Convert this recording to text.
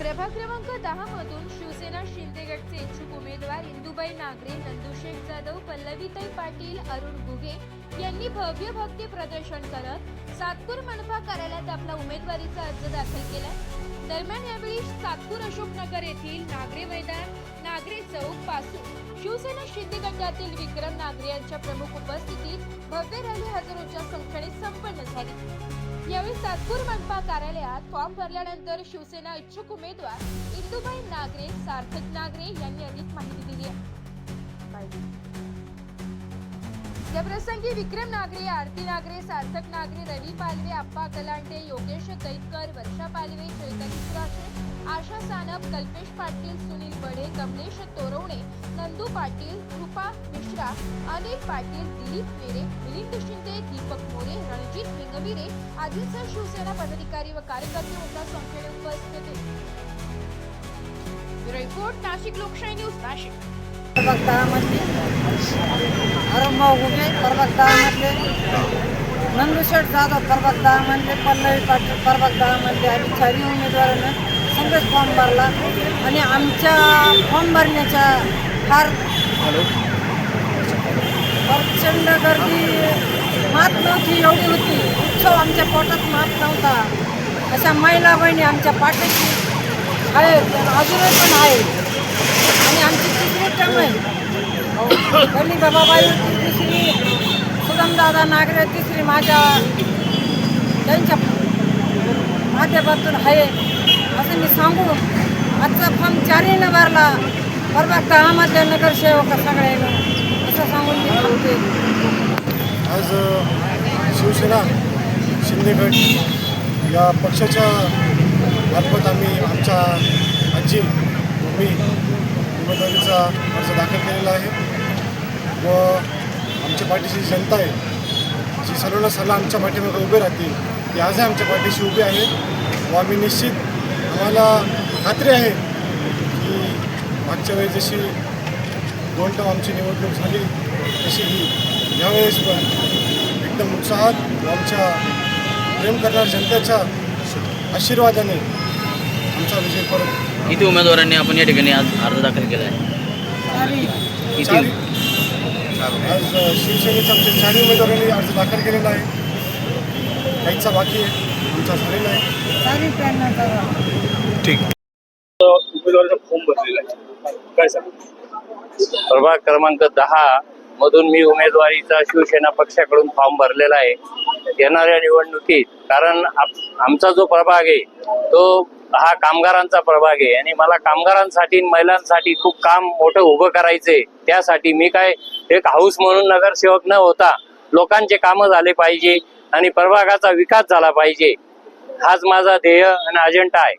प्रभाग क्रमांक दहा मधून शिवसेना शिंदे गटचे इच्छुक उमेदवार इंदुबाई नागरे नंदुशेठ जाधव पल्लवीताई पाटील अरुण गुगे यांनी भव्य भक्ती प्रदर्शन करत सातपूर मनपा कार्यालयात आपला उमेदवारीचा अर्ज दाखल केला दरम्यान यावेळी सातपूर अशोकनगर येथील नागरे मैदान नागरे चौकपासून शिवसेना शिंदेगंजातील विक्रम नागरे यांच्या प्रमुख उपस्थितीत भव्य रॅली हजारोच्या संख्येने संपन्न झाली. यावेळी सातपूर मनपा कार्यालयात फॉर्म भरल्यानंतर शिवसेना इच्छुक उमेदवार इंदुबाई नागरे सार्थक नागरे यांनी अधिक माहिती दिली आहे. या प्रसंगी विक्रम नागरे आरती नागरे सार्थक नागरे रवी पालवे आप्पा कलांटे योगेश दैतकर वर्षा पालवे चैतन्य सुराशे आशा सानप कल्पेश पाटील सुनील बडे कमलेश तोरवणे नंदू पाटील कृपा मिश्रा अनिल पाटील दिलीप मेरे मिलिंद शिंदे दीपक मोरे रणजित हिंगविरे आदींसह शिवसेना पदाधिकारी व कार्यकर्ते मोठ्या संख्येने उपस्थित होते. Report Nashik Lokshahi news Nashik. अरंभाऊ Ghuge पर्वतगावामधले नंदुशेठ जाधव पर्वतगावामधले पल्लवी पाटील पर्वतगावामधले आम्ही चारही उमेदवारांना सगळेच फॉर्म भरला. आणि आमच्या फॉर्म भरण्याच्या फार प्रचंड गर्दी मात नव्हती एवढी होती. उत्सव आमच्या पोटात मात नव्हता. अशा महिला बहिणी आमच्या पाठीशी आहेत अजूनही पण आहेत. आणि आमची तिसरी टर्म आहे. गणी बाबाबाई होती तिसरी सुगमदादा नागरे तिसरी माझ्या त्यांच्या माध्यमातून आहे. असं मी सांगू. आजचा फॉर्म चारहीनं भरला परवा गावामधले नगरसेवक सगळे असं सांगून मी सांगते आज शिवसेना शिंदेगड या पक्षाच्या मार्फत आम्ही आमच्या आजी व मी उमेदवारीचा अर्ज दाखल केलेला आहे. व आमच्या पाठीशी जी जनता आहे. जी सर्वांना सर्व आमच्या पाठीमागे उभे राहतील ती आजही आमच्या पाठीशी उभी आहे. व आम्ही निश्चित आम्हाला खात्री आहे की मागच्या वेळेस जशी दोन टर्म आमची निवडणूक झाली तशी ही यावेळेस पण एकदम उत्साहात व आमच्या प्रेम करणाऱ्या जनतेच्या आशीर्वादाने आमचा विजय परत किती उमेदवारांनी आपण या ठिकाणी आज अर्ज दाखल केला आहे? आणि किती? आज अ, शिवसेनेच्या आमच्या चारही उमेदवारांनी अर्ज दाखल केलेला आहे. काहीचा बाकी आहे आमचा झालेला आहे. करा उमेदवाराचा फॉर्म भरलेला आहे. काय सांग? प्रभाग क्रमांक दहा मधून मी उमेदवारीचा शिवसेना पक्षाकडून फॉर्म भरलेला आहे. येणाऱ्या निवडणुकीत कारण आमचा जो प्रभाग आहे तो हा कामगारांचा प्रभाग आहे. आणि मला कामगारांसाठी महिलांसाठी खूप काम मोठं उभं करायचंय. त्यासाठी मी काय एक हाऊस म्हणून नगरसेवक न होता लोकांचे कामं झाले पाहिजे आणि प्रभागाचा विकास झाला पाहिजे. हाच माझा ध्येय आणि अजेंडा आहे.